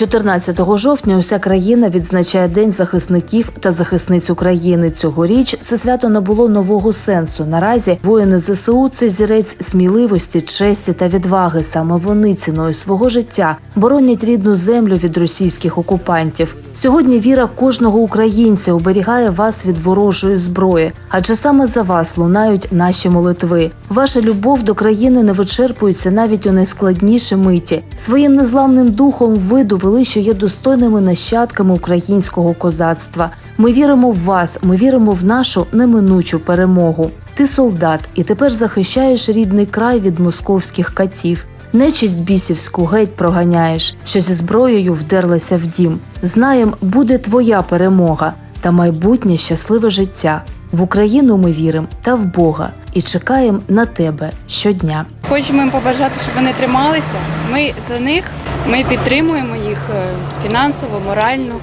14 жовтня уся країна відзначає День захисників та захисниць України. Цьогоріч це свято набуло нового сенсу. Наразі воїни ЗСУ це зірець сміливості, честі та відваги. Саме вони ціною свого життя боронять рідну землю від російських окупантів. Сьогодні віра кожного українця оберігає вас від ворожої зброї, адже саме за вас лунають наші молитви. Ваша любов до країни не вичерпується навіть у найскладніші миті. Своїм незламним духом ви довели, що є достойними нащадками українського козацтва. Ми віримо в вас, ми віримо в нашу неминучу перемогу. Ти солдат, і тепер захищаєш рідний край від московських катів. Нечисть бісівську геть проганяєш, що зі зброєю вдерлася в дім. Знаєм, буде твоя перемога та майбутнє щасливе життя. В Україну ми віримо та в Бога і чекаємо на тебе щодня. Хочемо їм побажати, щоб вони трималися. Ми за них ми підтримуємо їх е, фінансово, морально,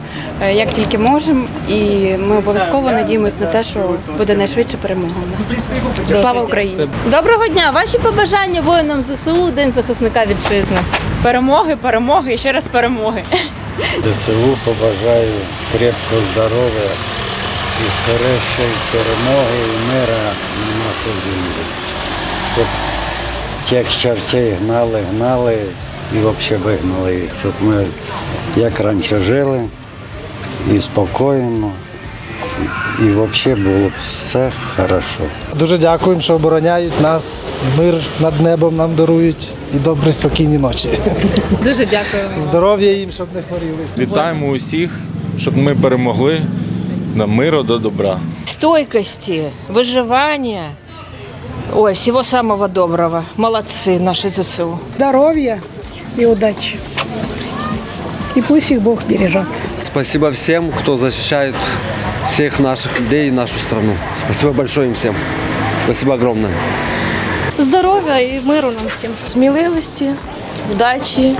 е, як тільки можемо. І ми обов'язково надіємося на те, що буде найшвидше перемога у нас. Слава Україні! Доброго дня! Ваші побажання воїнам ЗСУ, День захисника вітчизни. Перемоги, перемоги і ще раз перемоги. ДСУ побажаю крепкого здоров'я і скорішої перемоги і мира на нашу землю. Щоб тих чертей гнали, гнали і взагалі вигнали їх, щоб ми як раніше жили і спокійно, і взагалі було б все хорошо. Дуже дякуємо, що обороняють нас. Мир над небом нам дарують і добрі спокійні ночі. Дуже дякую. Здоров'я їм, щоб не хворіли. Вітаємо усіх, щоб ми перемогли на миру до добра. стойкости, выживания. Ой, всего самого доброго. Молодцы наши ЗСУ. здоровья и удачи. И пусть их Бог бережет. Спасибо всем, кто защищает всех наших людей и нашу страну. Спасибо большое им всем. Спасибо огромное. Здоров'я і миру нам всім. Сміливості, удачі,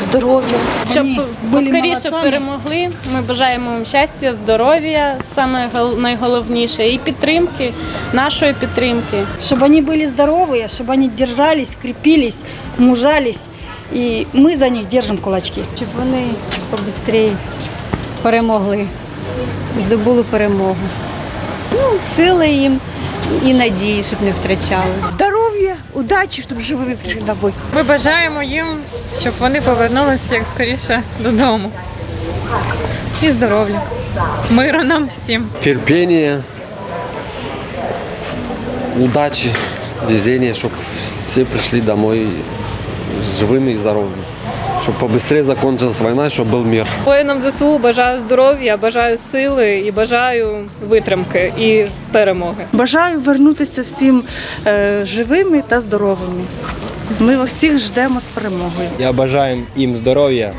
здоров'я. Щоб поскоріше перемогли. Ми бажаємо вам щастя, здоров'я, саме гол- найголовніше, і підтримки, нашої підтримки. Чтобы они были здоровые, чтобы они держались, крепились, мужались. И мы за них держим кулачки. Щоб вони побистрій перемогли, здобули перемогу. Ну, сили їм і надії, щоб не втрачали. Здоровья, удачи, чтобы живыми пришли домой. Ми бажаємо їм, щоб вони повернулися як скоріше додому. І здоров'я. Миру нам всім. Терпение, удачи, везения, чтобы все пришли домой живыми и здоровыми. Чтобы побыстрее закончилась война, и чтобы был мир. Воїнам ЗСУ бажаю здоров'я, бажаю сили і бажаю витримки і перемоги. Бажаю вернутися всім е, живими та здоровими. Ми всіх ждемо з перемогою. Я бажаю им здоровья,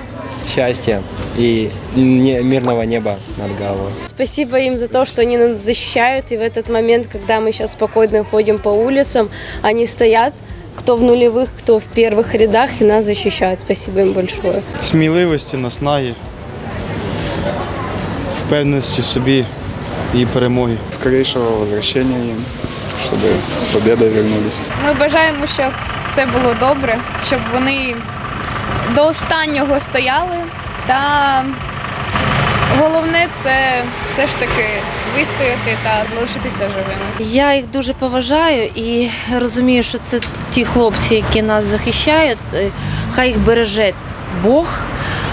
счастья и мирного неба над головой. Спасибо им за то, что они нас защищают. И в этот момент, когда мы сейчас спокойно ходим по улицам, они стоят, кто в нулевых, кто в первых рядах, и нас защищают. Спасибо им большое. Сміливості, наснаги, впевненості в собі і перемоги. Скорішого возвращення їм, щоб з победою вернулись. Ми бажаємо, щоб все було добре, щоб вони до останнього стояли. Та головне це все ж таки вистояти та залишитися живими. Я їх дуже поважаю і розумію, що це ті хлопці, які нас захищають. Е, Хай їх береже Бог.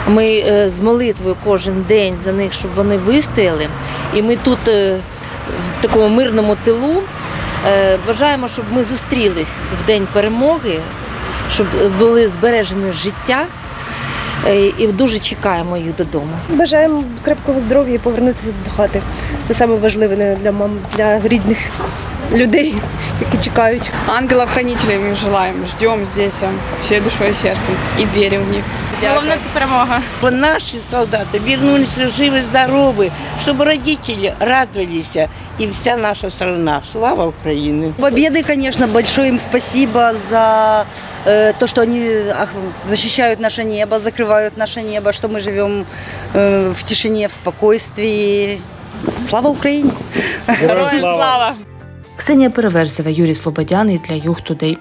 Ми е, з молитвою кожен день за них, щоб вони вистояли. І ми тут е, в такому мирному тилу бажаємо, щоб ми зустрілись в день перемоги, щоб були збережені життя. Е, І дуже чекаємо їх додому. Бажаємо крепкого здоров'я і повернутися до хати. Це саме важливе для мам, для рідних людей, які чекають. Ангелов-хранителей ми желаємо, ждемо здесь всією душою і серцем і віримо в них. Головне це перемога. Бо наші солдати вернулися живі, здорові, щоб родителі радувалися і вся наша страна. Слава Україні! Победы, конечно, большое им спасибо за то, что они ах, защищают наше небо, закрывают наше небо, что мы живем э, в тишине, в спокойствии. Слава Україні! Героям слава! Ксенія Переверзєва, Юрій Слободян і для Юг Тудей.